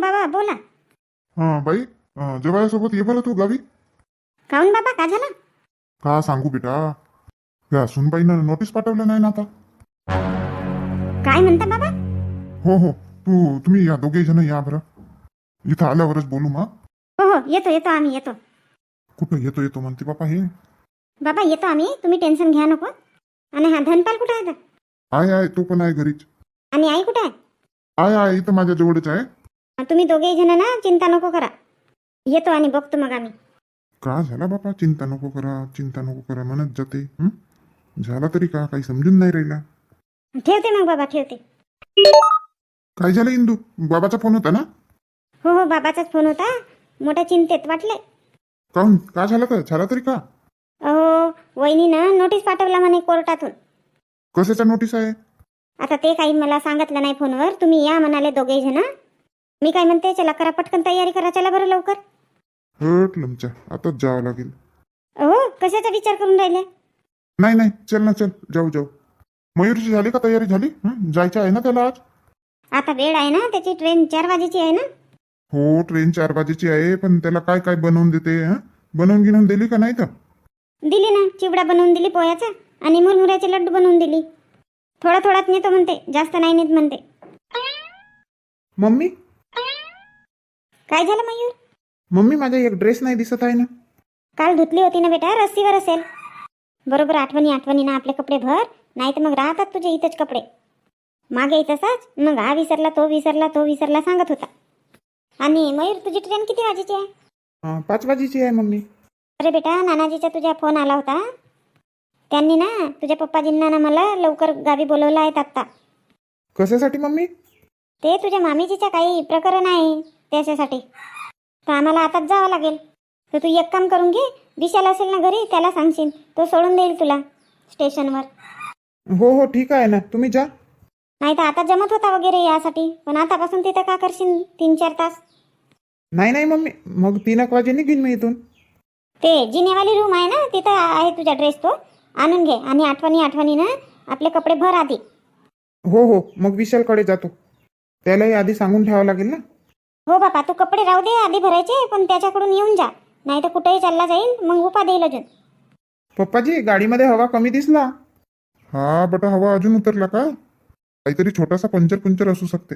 बाबा बोला. हा बाई जेवायसोबत ये बरं तू गावी? काऊन बाबा का झालं? का सांगू बेटा? या सुनबाईनं नोटीस पाठवलं नाही ना आता. काय म्हणता बाबा? हो हो तू तुम्ही या दोघे जण या बरं. इथं आल्यावरच बोलू मग. हो हो येतो येतो आम्ही येतो. कुठं येतो येतो म्हणते बापा हे? बाबा येतो आम्ही तुम्ही टेन्शन घ्या नको. आणि हा धनपाल कुठे आहे? तर? आहे आहे तो पण आहे घरीच. आणि आई कुठे आहे? आहे आहे इथं माझ्या जवळच आहे. तुम्ही दोघेही जण ना चिंता नको करा. येतो आणि बघतो मग आम्ही. का झाला बापा? चिंता नको करा चिंता नको करा म्हणत जाते. हं? झाला तरी का? काही समजून नाही राहिला. ठेवते मग बाबा ठेवते. काय झालं इंदू? बाबाचा फोन होता ना? हो हो बाबाचाच फोन होता. मोठ्या चिंतेत वाटले. काहून? का झालं का झाला तरी का? अहो वहिनीनं नोटीस पाठवला म्हणे कोर्टातून. कशाचा नोटीस आहे? आता ते काही मला सांगितलं नाही फोनवर. तुम्ही या म्हणाले दोघेही जण. मी काय म्हणते चला करा पटकन तयारी करा चला बरं लवकर. हट लमच्या. आताच जावं लागेल. हो कशाचा विचार करून राहिले? नाही नाही चल ना चल. जाऊ जाऊ. मयूरची झाली का तयारी झाली? हं? जायचं आहे ना त्याला आज? आता वेळ आहे ना त्याची ट्रेन चार वाजेची आहे ना? हो ट्रेन चार वाजेची आहे पण त्याला काय काय बनवून देते हं? बनवून गिनवून दिली का नाही तर? दिली ना चिवडा बनवून दिली पोह्याचा आणि मुरमुऱ्याचे लड्डू बनवून दिली. थोडा थोडाच नेतो म्हणते जास्त नाही नेत म्हणते. मम्मी? काय झालं मयूर? मम्मी माझा एक ड्रेस नाही दिसत आहे ना. काल धुतली होती ना बेटा रस्सीवर असेल. बरोबर आठवणी आठवणी ना आपले कपडे भर नाही तर मग राहतात तुझे इथंच कपडे. मागे तसाच मग हा विसरला तो विसरला तो विसरला सांगत होता. आणि मयूर तुझी ट्रेन किती वाजेची आहे? अं, पाच वाजेची आहे मम्मी. अरे बेटा नानाजीचा तुझ्या फोन आला होता. त्यांनी ना तुझ्या पप्पाजींना ना मला लवकर गावी बोलवलं आहेत आत्ता. कशासाठी मम्मी? ते तुझ्या मामीजीचं काही प्रकरण आहे. त्याच्यासाठी. तर आम्हाला आताच जावं लागेल. तर तू एक काम करून घे विशाल असेल ना घरी त्याला सांगशील. तो सोडून देईल तुला स्टेशनवर. हो हो ठीक आहे ना. तुम्ही जा. नाही तर आता जमत होता वगैरे यासाठी. पण आतापासून तिथं का करशील तीन चार तास? नाही नाही मम्मी. मग तीन एक वाजे निघीन मी इथून. ते जिनेवाली रूम आहे ना तिथं आहे तुझा ड्रेस तो. आणून घे. आणि आठवणी आठवणीनं आपले कपडे भर आधी. हो हो. मग विशालकडे जातो. त्यालाही आधी सांगून ठेवावं लागेल ना. हो बापा तू कपडे राहू दे आधी भरायचे पण त्याच्याकडून येऊन जा. नाही तर कुठेही चालला जाईल मग उपा देईल अजून. पप्पाजी गाडीमध्ये हवा कमी दिसला. हा बटा हवा अजून उतरला का? काहीतरी छोटासा पंचर पंचर असू शकते.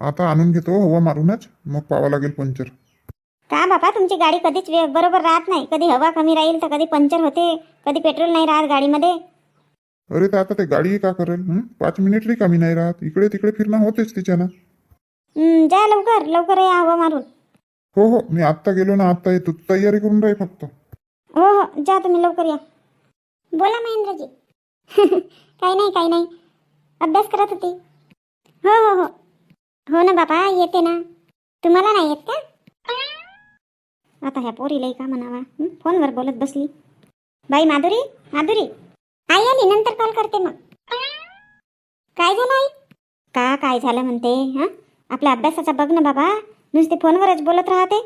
आता आणून घेतो हवा मारूनच. मग पावा लागेल पंचर. का बापा तुमची गाडी कधीच वे- बरोबर राहत नाही. कधी हवा कमी राहील तर कधी पंक्चर होते कधी पेट्रोल नाही राहत गाडीमध्ये. अरे तर आता ते गाडी का करेल? हं? पाच मिनिट कमी नाही राहत. इकडे तिकडे फिरणं होतेच तिच्यानं. हं, जा लवकर लवकर या हवा मारून. हो हो मी आत्ता गेलो ना आत्ता येतो तयारी करून राही फक्त. हो हो जा तुम्ही लवकर या. बोला महेंद्रजी. काही नाही काही नाही. अभ्यास करत होती. हो हो हो. हो ना बाबा येते ना. तुम्हाला नाही येत का? आता ह्या पोरीलाही का म्हणावा? फोनवर बोलत बसली. बाई माधुरी माधुरी. आई आली नंतर कॉल करते मग. काय झालं आई? का काय झालं म्हणते हा? आपल्या अभ्यासाचा बघ ना बाबा. नुसते फोनवरच बोलत राहते.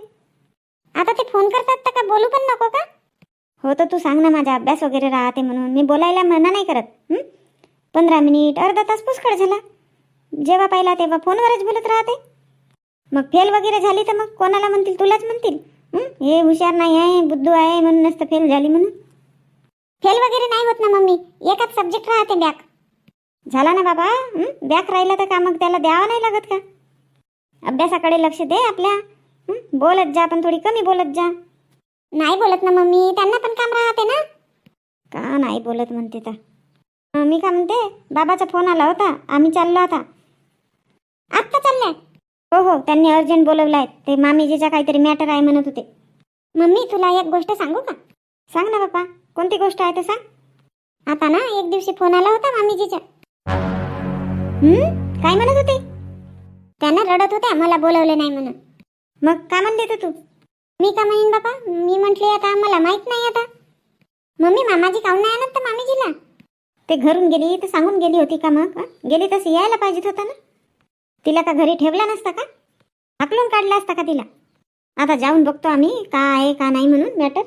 आता ते फोन करतात तर का बोलू पण नको का? हो तर तू सांग ना माझा अभ्यास वगैरे राहते म्हणून. मी बोलायला मना नाही करत. पंधरा मिनिट अर्धा तास पुष्कळ झाला. जेव्हा पाहिला तेव्हा फोनवरच बोलत राहते. मग फेल वगैरे झाली तर मग कोणाला म्हणतील? तुलाच म्हणतील. हे? हुशार नाही आहे बुद्धू आहे म्हणून नसतं फेल झाली म्हणून. फेल वगैरे नाही होत ना मम्मी. एकच सब्जेक्ट राहते बॅक. झाला ना बाबा? बॅक राहिला तर का मग त्याला द्यावं नाही लागत का? अभ्यासाकडे लक्ष दे आपल्या. बोलत जा पण थोडी कमी बोलत जा. नाही बोलत ना मम्मी त्यांना पण काम राहते ना. का नाही बोलत म्हणते तर. अं, मी का म्हणते बाबाचा फोन आला होता आम्ही चाललो आता. आत्ता चालल्या हो हो त्यांनी अर्जंट बोलवलाय. ते मामीजीचा काहीतरी मॅटर आहे म्हणत होते. मम्मी तुला एक गोष्ट सांगू का? सांग ना बाबा कोणती गोष्ट आहे तर सांग. आता ना एक दिवशी फोन आला होता मामीजीचा काय म्हणत होते? त्यांना रडत होत्या मला बोलवले नाही म्हणून. मग का म्हणते तर तू? मी का म्हणीन बाबा मी म्हटले आता मला माहीत नाही आता. मम्मी मामाजी काऊन नाही आणत तर मामीजीला? ते घरून गेली तर सांगून गेली होती का मग? गेली तशी यायला पाहिजेत होता ना? तिला का घरी ठेवला नसता का? हाकलून काढला असता का तिला? आता जाऊन बघतो आम्ही का आहे का नाही म्हणून मॅटर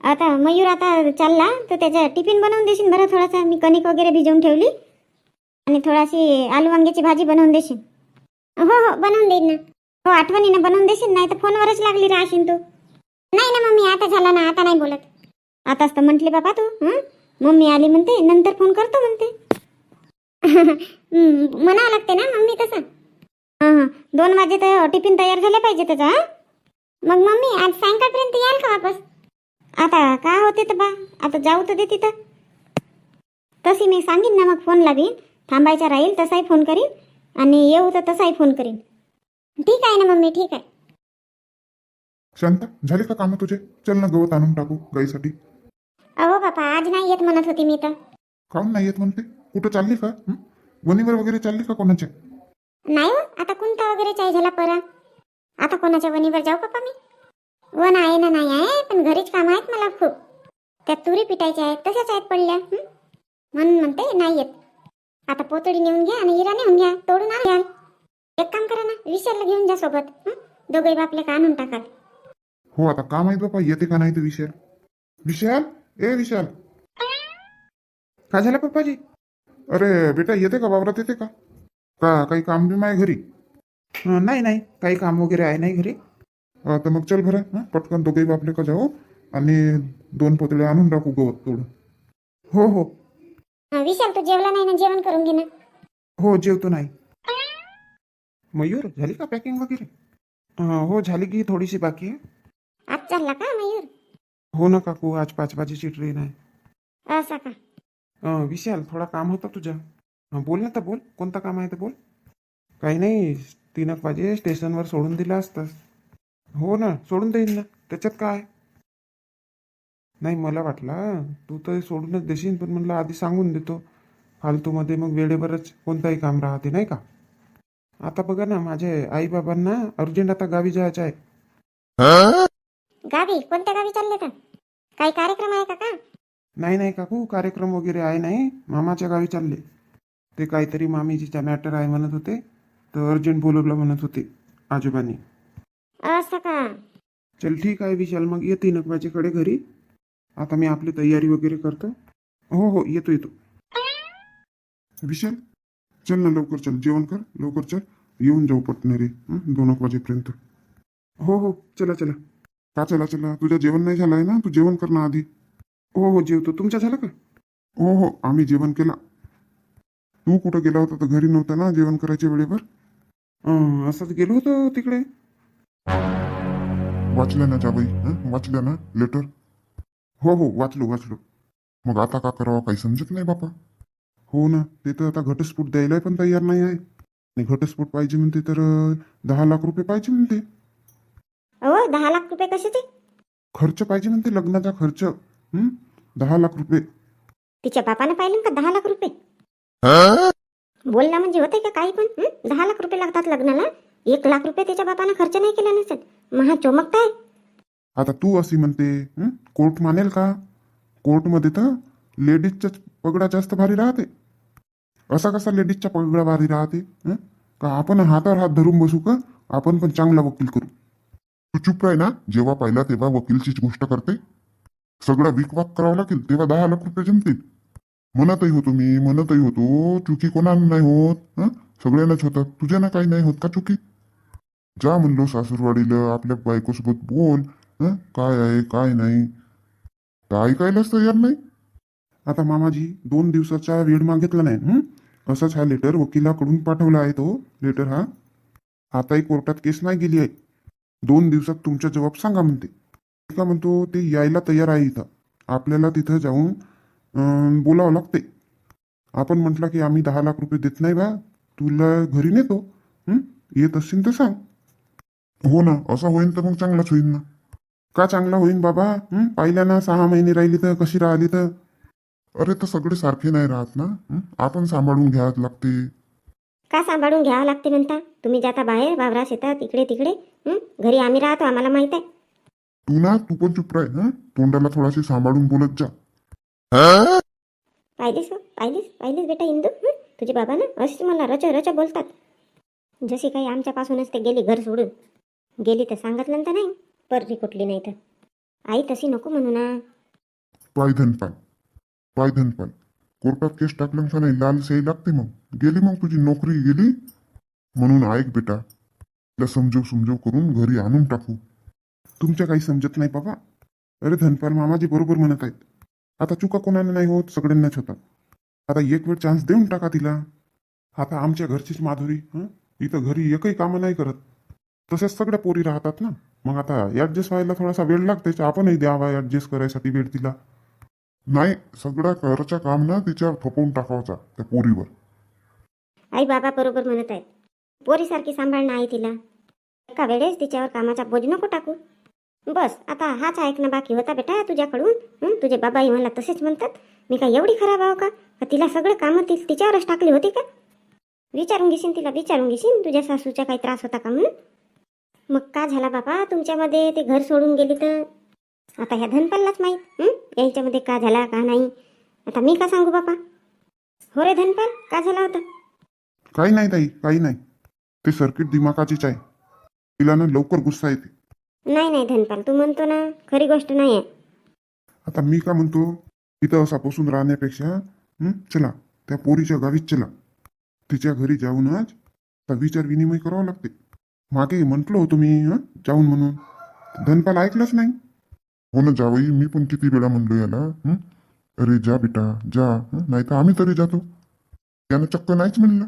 आता मयूर आता चालला तर त्याच्या टिफिन बनवून देशील बरं थोडासा. मी कणिक वगैरे भिजवून ठेवली. आणि थोडाशी आलू वांग्याची भाजी बनवून देशील. हो हो बनवून देईन ना. हो आठवणीनं बनवून देशील नाही तर फोनवरच लागली राहशील तू. नाही ना मम्मी आता झाला ना आता नाही बोलत. आताच तर म्हटले बाबा तू हं? मम्मी आली म्हणते नंतर फोन करतो म्हणते. म्हणावं लागते ना मम्मी तसं. हां हां. दोन वाजे तर टिफिन तयार झाले पाहिजे त्याचा मग मम्मी आज सायंकाळपर्यंत याल का वापस? आता का होते तर बा आता जाऊ तर दे तिथं. तशी मी सांगीन ना मग फोन लावीन. थांबायचा राहील तसाही फोन करीन. आणि येऊ तर तसाही फोन करीन. ठीक आहे ना मम्मी ठीक आहे. शांता झाले का कामं तुझे? चल ना गवत आणून टाकू गाईसाठी. अहो बापा आज नाही येत म्हणत होती मी तर. काऊन नाही येत म्हणते? कुठं चालली का? हं? वणीवर वगैरे चालली का कोणाच्या? नाही हो आता कोणता वगैरे चाय झाला परा. आता कोणाच्या वणीवर जाऊ पप्पा मी? वन आहे ना नाही आहे पण घरीच काम आहेत मला खूप. त्या तुरी पिटायच्या आहेत तशाच आहेत पडल्या. हं? म्हणून म्हणते नाही येत. आता पोतडी नेऊन घ्या आणि इरा नेऊन घ्या तोडून आण घ्याल एक काम करा ना विशालला घेऊन जा सोबत हं? दोघे बापले का आणून टाकाल. हो आता काम आहेत बापा येते का नाही ते विशाल? विशाल? ए विशाल. काय झालं पप्पाजी? अरे बेटा येते का वावरात येते का? का काही काम बी माय घरी? अं, नाही नाही काही काम वगैरे आहे नाही घरी. अं, तर मग चल बरं हं? पटकन दोघेही बापले का जाऊ आणि दोन पोतळे आणून टाकू गवत तोडून. हो हो. हं, विशाल तू जेवला नाही ना? जेवण करून घे ना. हो जेवतो नाही. मयूर झाली का पॅकिंग वगैरे? अं, हो झाली की थोडीशी बाकी आहे. आज चालला का मयूर? हो ना काकू आज पाच वाजेची ट्रेन आहे. असा का? अं, विशाल थोडा काम होता तुझा. अं, बोल ना तर बोल. कोणतं काम आहे तर बोल. काही नाही तीन एक वाजे स्टेशनवर सोडून दिलं असतं हो ना सोडून देईन ना. त्याच्यात काय? नाही मला वाटलं तू तर सोडूनच देशील पण म्हणलं आधी सांगून देतो. फालतूमध्ये मग वेळेवरच कोणताही काम राहते नाही का? आता बघा ना माझे आईबाबांना अर्जंट आता गावी जायचं आहे. गावी? कोणत्या गावी चालले का? काही कार्यक्रम आहे का नाही नाही काकू कार्यक्रम वगैरे आहे नाही. मामाच्या गावी चालले. ते काहीतरी मामीजीचा मॅटर आहे म्हणत होते. तर अर्जंट बोलवलं म्हणत होते आजोबांनी. असं का? चल ठीक आहे विशाल. मग ये तीन एक वाजेकडे घरी. आता मी आपली तयारी वगैरे करतो. हो हो येतो येतो. विशाल चल ना लवकर चल. जेवण कर लवकर चल. येऊन जाऊ पटणारे दोन एक वाजेपर्यंत. हो हो चला चला. का चला चला. तुझं जेवण नाही झालं आहे ना? तू जेवण कर ना आधी. हो हो जेवतो. तुमचं झालं का? हो हो आम्ही जेवण केला. तू कुठं गेला होता तर घरी नव्हता ना जेवण करायच्या वेळेवर? असंच गेलो होतो तिकडे. वाचल्या ना जाबाई वाचलं वाचल्या ना? लेटर हो हो वाचलो वाचलो. मग आता का करावं? काही समजत नाही बापा. हो ना ते तर आता घटस्फोट द्यायला पण तयार नाही आहे. आणि घटस्फोट पाहिजे म्हणते तर अं, दहा लाख रुपये पाहिजे म्हणते. हो दहा लाख रुपये कशाचे? खर्च पाहिजे म्हणते लग्नाचा खर्च. हं? दहा लाख रुपये. तिच्या बापानं पाहिलं का दहा लाख रुपये? बोलला म्हणजे होते का काही पण? हं? दहा लाख रुपये लागतात लग्नाला. एक लाख रुपये त्याच्या बापानं खर्च नाही केला नसेल. महा चोमकताय. आता तू अशी म्हणते हं? कोर्ट मानेल का? कोर्टमध्ये तर लेडीजच्या पगडा जास्त भारी राहते. असा कसा लेडीजच्या पगडा भारी राहते हं? का आपण हातावर हात धरून बसू का? आपण पण चांगला वकील करू. तू चुप राही ना. जेव्हा पाहिला तेव्हा वकीलचीच गोष्ट करते. सगळं विकवाक करावं लागेल तेव्हा दहा लाख रुपये जमतील. म्हणतही होतो मी म्हणतही होतो चुकी कोणाला नाही होत हं? सगळ्यांनाच होतात. तुझ्या ना काही नाही होत का चुकी? जा म्हणलो सासूरवाडीला आपल्या बायकोसोबत बोल. हं? काय आहे? काय नाही? ऐकायलाच तयार नाही? आता मामाजी दोन दिवसाचा वेळ मागितला नाही हं? हा लेटर वकिलाकडून पाठवला आहे तो लेटर हा. आताही कोर्टात केस नाही गेली आहे. दोन दिवसात तुमचा जबाब सांगा म्हणते. का म्हणतो ते यायला तयार आहे इथं. आपल्याला तिथं जाऊन अं, बोलावं लागते. आपण म्हटलं की आम्ही दहा लाख रुपये देत नाही बा. तुला घरी नेतो. हं? येत असशील तर सांग. हो ना असं होईन तर मग चांगलाच होईन ना. का चांगला होईन बाबा? हं? पाहिल्या ना सहा महिने राहिली तर कशी राहिली तर? अरे तर सगळे सारखे नाही राहत ना? हं? आपण सांभाळून घ्यावं लागते. का सांभाळून घ्यावं लागते म्हणता? तुम्ही जाता बाहेर वावरा शेतात इकडे तिकडे हं? घरी आम्ही राहतो आम्हाला माहीत आहे. तू ना तू पण चुप राह हं? तोंडाला थोडाशी सांभाळून बोलत जा. पाहिलीस हो? पाहिलीस? पाहिलीस बेटा इंदू? हं? तुझे बाबा ना असेच मला रच रच बोलतात. जशी काही आमच्यापासूनच ते गेली घर सोडून. गेली तर सांगितलं तर नाही. पररी कुठली नाही तर. आई तशी नको म्हणू ना. पाय धनपाल पाय कोर्टात केस टाकलं का नाही लाल सही लागते मग. गेली मग तुझी नोकरी गेली? म्हणून ऐक बेटा. तिला समजव समजव करून घरी आणून टाकू. तुमच्या काही समजत नाही बाबा. अरे धनपाल मामाजी बरोबर म्हणत आहेत. आता चुका कोणाला नाही होत सगळ्यांनाच होतात. आता एक वेळ चान्स देऊन टाका तिला. आता आमच्या घरचीच माधुरी हं? इथं घरी एकही कामं नाही करत. तसेच सगळ्या पोरी राहतात ना. मग आता ऍडजस्ट व्हायला थोडासा वेळ लागते आपणही द्यावा ऍडजस्ट करायसाठी वेळ तिला नाही सगळ्या घरच्या काम ना तिच्यावर थोपवून टाकावचा त्या पोरीवर. आई बाबा बरोबर म्हणत आहेत. पोरीसारखी सांभाळणं आहे तिला. एका वेळेस तिच्यावर कामाचा बोज नको टाकू. बस आता हाच ऐकणं बाकी होता बेटा तुझ्याकडून. तुझे बाबाही मला तसेच म्हणतात. मी काय एवढी खराब आहो का? का तिला सगळं कामं ती तिच्यावरच टाकली होती का? विचारून घेशील तिला विचारून घेशील तुझ्या सासूचा काही त्रास होता का म्हणून? मग का झाला बाबा? तुमच्यामध्ये ते घर सोडून गेली तर? आता ह्या धनपाललाच माहीत? याच्यामध्ये का झाला का नाही? आता मी का सांगू बापा हो रे धनपाल का झाला होता? काही नाही ताई काही नाही. ते सर्किट दिमाकाचीच आहे. तिला ना लवकर गुस्सा येते. नाही नाही धनपाल तू म्हणतो ना खरी गोष्ट नाही आहे आता मी का म्हणतो? इथं असा बसून राहण्यापेक्षा हं, चला त्या पोरीच्या गावीच चला. तिच्या घरी जाऊनच आता विचार विनिमय करावा लागते. मागे म्हटलं होतं मी हं, जाऊन म्हणून. धनपाल ऐकलंच नाही. हो ना जावई मी पण किती वेळा म्हणलो याला हं? अरे जा बेटा जा नाही तर आम्ही तरी जातो. त्यानं चक्क नाहीच म्हणलं.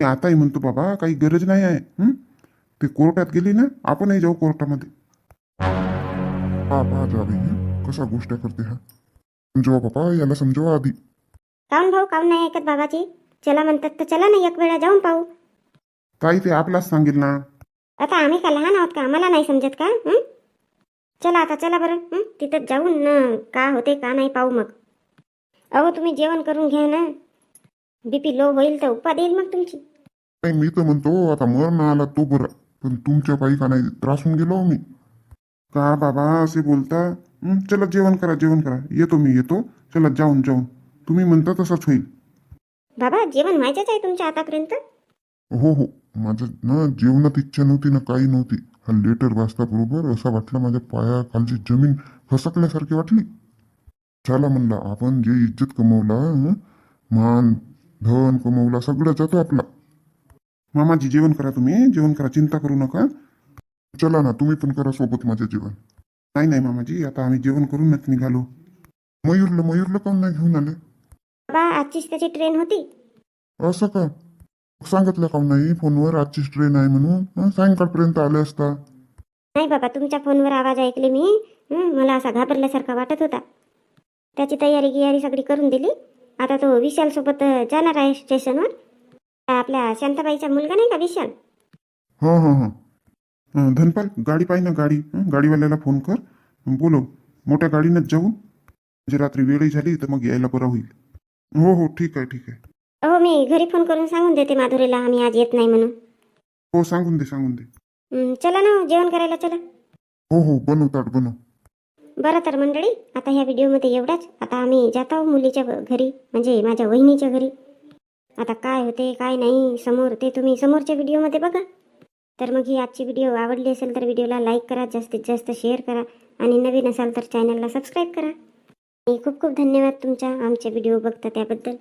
मी आताही म्हणतो बाबा काही गरज नाही आहे हं? ते कोर्टात गेली ना आपणही जाऊ कोर्टामध्ये. पहा पहा जावई हं? कसा गोष्ट करते हा? समजवा बाबा याला समजवा आधी. काऊन भाऊ काऊन नाही ऐकत बाबाची चला म्हणतात तर चला ना एक वेळा जाऊन पाहू. काही ते आपलाच सांगेल ना. आता आम्ही का लहान आहोत का? आम्हाला नाही समजत का? चला आता चला बरं? तिथं जाऊन न का होते का नाही पाहू मग. अहो तुम्ही जेवण करून घ्या ना. बीपी लो होईल तर उपा देईल मग तुमची. नाही मी तर म्हणतो आता मर ना आला तो बरा. पण तुमच्या पायी का नाही त्रास होऊन गेलो मी. का बाबा असे बोलता? चला जेवण करा जेवण करा. येतो मी येतो. चला जाऊन जाऊन. तुम्ही म्हणता तसंच होईल. बाबा जेवण व्हायचंच आहे तुमच्या आतापर्यंत? हो हो. माझं ना जेवणात इच्छा नव्हती ना काही नव्हती. हा लेटर वाचता बरोबर असं वाटलं माझ्या पायाखालची जमीन फसकल्यासारखी वाटली. झाला म्हणला आपण जे इज्जत कमवला मान धन कमवला सगळं जातो आपला. मामाजी जेवण करा तुम्ही. जेवण करा चिंता करू नका. चला ना तुम्ही पण करा सोबत माझ्या जेवण. नाही नाही मामाजी आता आम्ही जेवण करूनच निघालो. मयूरला मयूरला काऊन नाही घेऊन आले? बाबा आजचीच त्याची ट्रेन होती. असं का? सांगितलं काऊन नाही? फोनवर आजचीच ट्रेन आहे म्हणून. हं, सायंकाळपर्यंत आले असता. नाही बाबा तुमच्या फोनवर आवाज ऐकले मी. हं, मला असा घाबरल्यासारखा वाटत होता. त्याची तयारी गियारी सगळी करून दिली. आता तो विशालसोबत अं, जाणार आहे स्टेशनवर. आपल्या शांताबाईचा मुलगा नाही का विशाल? हां हां हां. अं, धनपाल गाडी पाहिजे ना गाडी. हं, गाडीवाल्याला फोन कर. बोलो मोठ्या गाडीनंच जाऊ म्हणजे रात्री वेळही झाली तर मग यायला बरं होईल. हो हो ठीक आहे ठीक आहे. हो मी घरी फोन करून सांगून देते माधुरीला. आम्ही आज येत नाही म्हणून. हो सांगून दे सांगून दे. हं, चला ना जेवण करायला चला. हो हो बनव ताट बनव. बरं तर मंडळी आता ह्या व्हिडिओमध्ये एवढाच. आता आम्ही जात आहोत मुलीच्या घरी म्हणजे माझ्या वहिनीच्या घरी. आता काय होते काय नाही समोर ते तुम्ही समोरच्या व्हिडिओमध्ये बघा. तर मग ही आजची व्हिडिओ आवडली असेल तर व्हिडिओला लाईक करा जास्तीत जास्त शेअर करा आणि नवीन असाल तर चॅनलला सबस्क्राईब करा. आणि खूप खूप धन्यवाद तुमच्या आमचे व्हिडिओ बघता त्याबद्दल.